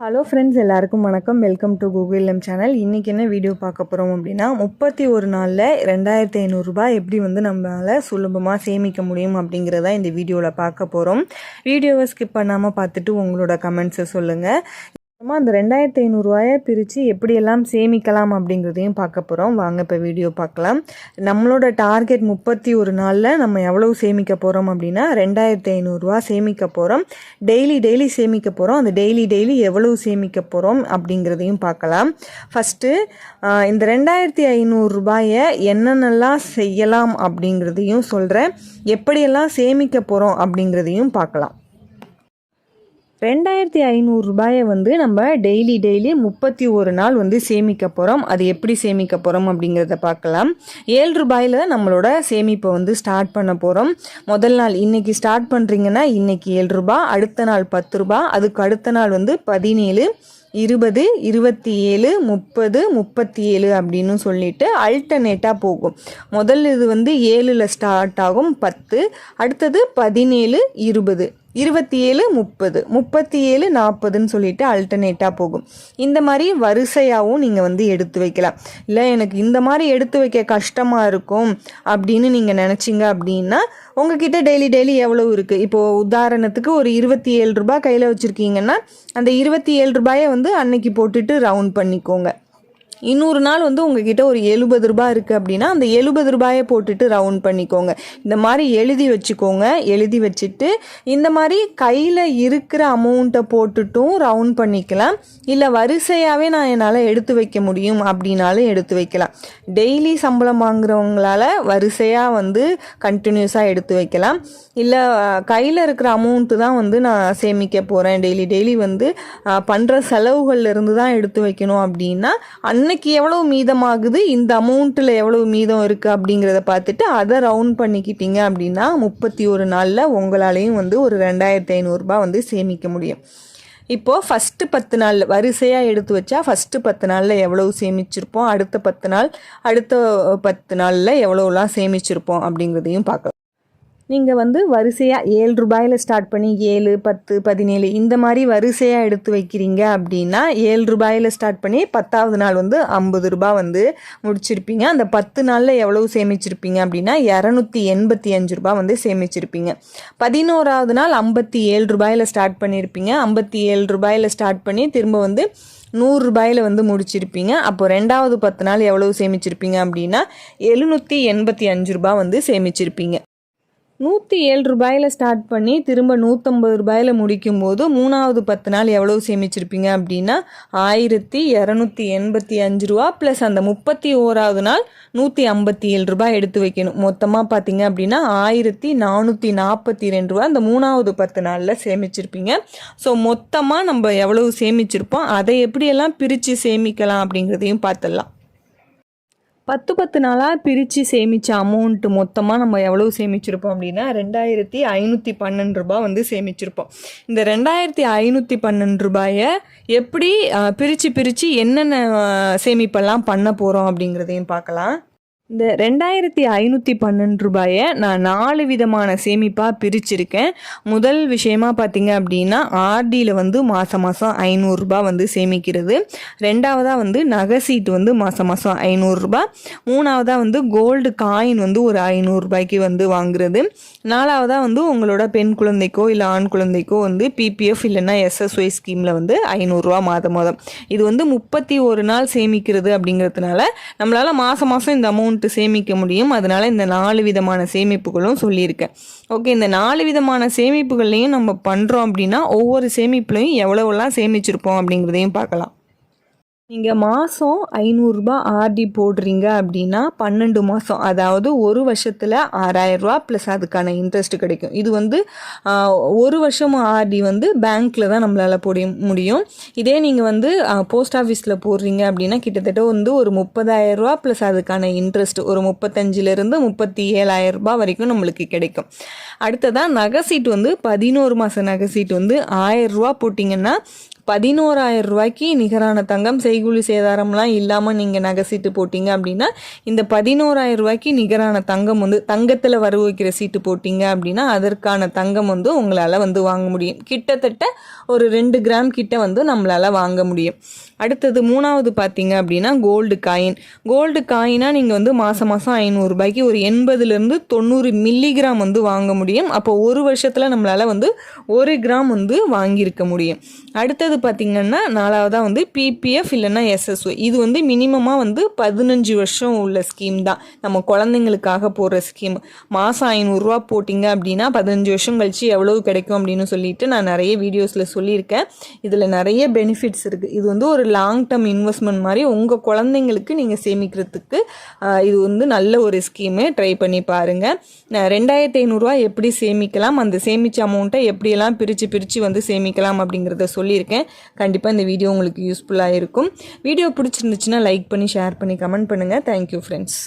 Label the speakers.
Speaker 1: Hello friends எல்லாருக்கும் வணக்கம். Welcome to Google M channel இன்றைக்கி என்ன வீடியோ பார்க்க போகிறோம் அப்படின்னா முப்பத்தி ஒரு நாளில் ரெண்டாயிரத்தி ஐநூறுரூபா எப்படி வந்து நம்மளால் சுலபமாக சேமிக்க முடியும் அப்படிங்கிறத இந்த வீடியோவில் பார்க்க போகிறோம் வீடியோவை ஸ்கிப் பண்ணாமல் பார்த்துட்டு உங்களோட கமெண்ட்ஸை சொல்லுங்கள் அப்புறமா அந்த ரெண்டாயிரத்தி ஐநூறுரூவாயை பிரித்து எப்படியெல்லாம் சேமிக்கலாம் அப்படிங்கிறதையும் பார்க்க போகிறோம் வாங்க இப்போ வீடியோ பார்க்கலாம். நம்மளோட டார்கெட் முப்பத்தி ஒரு நாளில் நம்ம எவ்வளவு சேமிக்க போகிறோம் அப்படின்னா ரெண்டாயிரத்தி ஐநூறுரூவா சேமிக்க போகிறோம் டெய்லி டெய்லி சேமிக்க போகிறோம் அந்த டெய்லி டெய்லி எவ்வளவு சேமிக்க போகிறோம் அப்படிங்கிறதையும் பார்க்கலாம். ஃபஸ்ட்டு இந்த ரெண்டாயிரத்தி ஐநூறுரூபாயை என்னென்னலாம் செய்யலாம் அப்படிங்கிறதையும் சொல்கிறேன் எப்படியெல்லாம் சேமிக்க போகிறோம் அப்படிங்கிறதையும் பார்க்கலாம். ரெண்டாயிரத்தி ஐநூறு ரூபாயை வந்து நம்ம டெய்லி டெய்லி முப்பத்தி ஒரு நாள் வந்து சேமிக்க போகிறோம் அது எப்படி சேமிக்க போகிறோம் அப்படிங்கிறத பார்க்கலாம். ஏழு ரூபாயில் நம்மளோட சேமிப்பை வந்து ஸ்டார்ட் பண்ண போகிறோம் முதல் நாள் இன்றைக்கி ஸ்டார்ட் பண்ணுறீங்கன்னா இன்றைக்கி ஏழு ரூபா அடுத்த நாள் பத்து ரூபா அதுக்கு அடுத்த நாள் வந்து பதினேழு இருபது இருபத்தி ஏழு முப்பது முப்பத்தி ஏழு அப்படின்னு சொல்லிட்டு அல்டர்னேட்டாக போகும். முதல் இது வந்து ஏழில் ஸ்டார்ட் ஆகும் பத்து அடுத்தது பதினேழு இருபது. இருபத்தி ஏழு முப்பது. முப்பத்தி ஏழு நாற்பதுன்னு சொல்லிட்டு அல்டர்னேட்டாக போகும். இந்த மாதிரி வரிசையாகவும் நீங்கள் வந்து எடுத்து வைக்கலாம். இல்லை எனக்கு இந்த மாதிரி எடுத்து வைக்க கஷ்டமாக இருக்கும் அப்படின்னு நீங்கள் நினச்சிங்க அப்படின்னா உங்ககிட்ட டெய்லி டெய்லி எவ்வளோ இருக்குது இப்போது உதாரணத்துக்கு ஒரு இருபத்தி ஏழு ரூபாய் கையில் வச்சுருக்கீங்கன்னா அந்த இருபத்தி ஏழு ரூபாயை வந்து அன்னைக்கு போட்டுட்டு ரவுண்ட் பண்ணிக்கோங்க. இன்னொரு நாள் வந்து உங்ககிட்ட ஒரு எழுபது ரூபாய் இருக்குது அப்படின்னா அந்த எழுபது ரூபாயை போட்டுட்டு ரவுண்ட் பண்ணிக்கோங்க. இந்த மாதிரி எழுதி வச்சுக்கோங்க. எழுதி வச்சுட்டு இந்த மாதிரி கையில் இருக்கிற அமௌண்ட்டை போட்டுட்டும் ரவுண்ட் பண்ணிக்கலாம். இல்லை வரிசையாகவே நான் என்னால் எடுத்து வைக்க முடியும் அப்படின்னாலும் எடுத்து வைக்கலாம். டெய்லி சம்பளம் வாங்குறவங்களால வரிசையாக வந்து கண்டினியூஸாக எடுத்து வைக்கலாம். இல்லை கையில் இருக்கிற அமௌண்ட்டு தான் வந்து நான் சேமிக்க போகிறேன் டெய்லி டெய்லி வந்து பண்ணுற செலவுகள்லேருந்து தான் எடுத்து வைக்கணும் அப்படின்னா அன் அன்னைக்கு எவ்வளோ மீதமாகுது? இந்த அமௌண்ட்டில் எவ்வளோ மீதம் இருக்குது அப்படிங்கிறத பார்த்துட்டு அதை ரவுண்ட் பண்ணிக்கிட்டீங்க அப்படின்னா முப்பத்தி ஒரு நாளில் உங்களாலையும் வந்து ஒரு ரெண்டாயிரத்தி ஐநூறுரூபா வந்து சேமிக்க முடியும். இப்போது ஃபஸ்ட்டு பத்து நாள் வரிசையாக எடுத்து வச்சா ஃபஸ்ட்டு பத்து நாளில் எவ்வளவு சேமிச்சிருப்போம்? அடுத்த பத்து நாள் அடுத்த பத்து நாளில் எவ்வளோலாம் சேமிச்சிருப்போம் அப்படிங்கிறதையும் பார்க்கலாம். நீங்கள் வந்து வரிசையாக ஏழு ரூபாயில் ஸ்டார்ட் பண்ணி ஏழு பத்து பதினேழு இந்த மாதிரி வரிசையாக எடுத்து வைக்கிறீங்க அப்படின்னா ஏழு ரூபாயில் ஸ்டார்ட் பண்ணி பத்தாவது நாள் வந்து ஐம்பது ரூபாய் வந்து முடிச்சிருப்பீங்க. அந்த பத்து நாளில் எவ்வளவு சேமிச்சிருப்பீங்க அப்படின்னா இரநூத்தி எண்பத்தி அஞ்சு ரூபா வந்து சேமிச்சிருப்பீங்க. பதினோராவது நாள் ஐம்பத்தி ஏழு ரூபாயில் ஸ்டார்ட் பண்ணியிருப்பீங்க ஐம்பத்தி ஏழு ரூபாயில் ஸ்டார்ட் பண்ணி திரும்ப வந்து நூறுரூபாயில் வந்து முடிச்சிருப்பீங்க. அப்போ ரெண்டாவது பத்து நாள் எவ்வளவு சேமிச்சிருப்பீங்க அப்படின்னா எழுநூற்றி எண்பத்தி அஞ்சு ரூபா வந்து சேமிச்சிருப்பீங்க. நூற்றி ஏழு ரூபாயில் ஸ்டார்ட் பண்ணி திரும்ப நூற்றம்பது ரூபாயில் முடிக்கும் போது மூணாவது பத்து நாள் எவ்வளோ சேமிச்சிருப்பீங்க அப்படின்னா ஆயிரத்தி இரநூத்தி எண்பத்தி அஞ்சு ரூபா ப்ளஸ் அந்த முப்பத்தி ஓராவது நாள் நூற்றி ஐம்பத்தி ஏழு ரூபாய் எடுத்து வைக்கணும். மொத்தமாக பார்த்தீங்க அப்படின்னா ஆயிரத்தி நானூற்றி நாற்பத்தி ரெண்டு ரூபா அந்த மூணாவது பத்து நாளில் சேமிச்சிருப்பீங்க. ஸோ மொத்தமாக நம்ம எவ்வளவு சேமிச்சிருப்போம் அதை எப்படியெல்லாம் பிரித்து சேமிக்கலாம் அப்படிங்கிறதையும் பார்த்துடலாம். பத்து பத்து நாளாக பிரித்து சேமித்த அமௌண்ட்டு மொத்தமாக நம்ம எவ்வளோ சேமிச்சிருப்போம் அப்படின்னா ரெண்டாயிரத்தி ஐநூற்றி பன்னெண்டு ரூபாய் வந்து சேமிச்சிருப்போம். இந்த ரெண்டாயிரத்தி ஐநூற்றி பன்னெண்டு ரூபாயை எப்படி பிரித்து பிரித்து என்னென்ன சேமிப்பெல்லாம் பண்ண போகிறோம் அப்படிங்கிறதையும் பார்க்கலாம். இந்த ரெண்டாயிரத்தி ஐநூற்றி பன்னெண்டு ரூபாயை நான் நாலு விதமான சேமிப்பாக பிரிச்சிருக்கேன். முதல் விஷயமா பார்த்தீங்க அப்படின்னா ஆர்டியில் வந்து மாதம் மாதம் ஐநூறுரூபா வந்து சேமிக்கிறது. ரெண்டாவதாக வந்து நகை சீட்டு வந்து மாதம் மாதம் ஐநூறுரூபா மூணாவதாக வந்து கோல்டு காயின் வந்து ஒரு ஐநூறுரூபாய்க்கு வந்து வாங்குறது. நாலாவதாக வந்து உங்களோட பெண் குழந்தைக்கோ இல்லை ஆண் குழந்தைக்கோ வந்து பிபிஎஃப் இல்லைன்னா எஸ்எஸ்ஒய் ஸ்கீமில் வந்து ஐநூறுரூவா மாதம் மாதம். இது வந்து முப்பத்தி ஒரு நாள் சேமிக்கிறது அப்படிங்கிறதுனால நம்மளால் மாதம் மாதம் இந்த அமௌண்ட் அமௌண்ட்டு சேமிக்க முடியும். அதனால் இந்த நாலு விதமான சேமிப்புகளும் சொல்லியிருக்கேன். ஓகே இந்த நாலு விதமான சேமிப்புகள்லையும் நம்ம பண்ணுறோம் அப்படின்னா ஒவ்வொரு சேமிப்புலையும் எவ்வளோலாம் சேமிச்சிருப்போம் அப்படிங்கிறதையும் பார்க்கலாம். நீங்கள் மாதம் ஐநூறுரூபா ஆர்டி போடுறீங்க அப்படின்னா பன்னெண்டு மாதம் அதாவது ஒரு வருஷத்தில் ஆறாயிரரூபா ப்ளஸ் அதுக்கான இன்ட்ரெஸ்ட் கிடைக்கும். இது வந்து ஒரு வருஷம் ஆர்டி வந்து பேங்க்கில் தான் நம்மளால் போட முடியும். இதே நீங்கள் வந்து போஸ்ட் ஆஃபீஸில் போடுறீங்க அப்படின்னா கிட்டத்தட்ட வந்து ஒரு முப்பதாயிரரூபா ப்ளஸ் அதுக்கான இன்ட்ரெஸ்ட் ஒரு முப்பத்தஞ்சிலேருந்து முப்பத்தி ஏழாயிரரூபா வரைக்கும் நம்மளுக்கு கிடைக்கும். அடுத்ததாக நகை சீட்டு வந்து பதினோரு மாத நகை சீட்டு வந்து ஆயிரரூபா போட்டிங்கன்னா பதினோராயிரம் ரூபாய்க்கு நிகரான தங்கம் செய்கூலி சேதாரம்லாம் இல்லாமல் நீங்கள் நகை சீட்டு போட்டிங்க அப்படின்னா இந்த பதினோராயிரம் ரூபாய்க்கு நிகரான தங்கம் வந்து தங்கத்தில் வரவு வைக்கிற சீட்டு போட்டிங்க அப்படின்னா அதற்கான தங்கம் வந்து உங்களால் வந்து வாங்க முடியும். கிட்டத்தட்ட ஒரு ரெண்டு கிராம் கிட்ட வந்து நம்மளால் வாங்க முடியும். அடுத்தது மூணாவது பார்த்தீங்க அப்படின்னா கோல்டு காயின் கோல்டு காயினாக நீங்கள் வந்து மாதம் மாதம் ஐநூறுரூபாய்க்கு ஒரு எண்பதுலேருந்து தொண்ணூறு மில்லிகிராம் வந்து வாங்க முடியும். அப்போ ஒரு வருஷத்தில் நம்மளால் வந்து ஒரு கிராம் வந்து வாங்கியிருக்க முடியும். அடுத்தது பார்த்திங்கன்னா நாலாவதாக வந்து பிபிஎஃப் இல்லைன்னா எஸ்எஸ்ஓ இது வந்து மினிமமாக வந்து பதினஞ்சு வருஷம் உள்ள ஸ்கீம் தான். நம்ம குழந்தைங்களுக்காக போடுற ஸ்கீம் மாதம் ஐநூறுரூவா போட்டிங்க அப்படின்னா பதினஞ்சு வருஷம் கழிச்சு எவ்வளவு கிடைக்கும் அப்படின்னு சொல்லிட்டு நான் நிறைய வீடியோஸில் சொல்லியிருக்கேன். இதில் நிறைய பெனிஃபிட்ஸ் இருக்குது இது வந்து ஒரு லாங் டேர்ம் இன்வெஸ்ட்மெண்ட் மாதிரி உங்கள் குழந்தைங்களுக்கு நீங்கள் சேமிக்கிறதுக்கு இது வந்து நல்ல ஒரு ஸ்கீமு ட்ரை பண்ணி பாருங்கள் ரெண்டாயிரத்தி ஐநூறுரூவா எப்படி சேமிக்கலாம்? அந்த சேமித்த அமௌண்ட்டை எப்படியெல்லாம் பிரித்து பிரித்து வந்து சேமிக்கலாம் அப்படிங்கிறத சொல்லியிருக்கேன். கண்டிப்பாக இந்த வீடியோ உங்களுக்கு யூஸ்ஃபுல்லாக இருக்கும். வீடியோ பிடிச்சிருந்துச்சுன்னா லைக் பண்ணி ஷேர் பண்ணி கமெண்ட் பண்ணுங்கள் தேங்க்யூ ஃப்ரெண்ட்ஸ்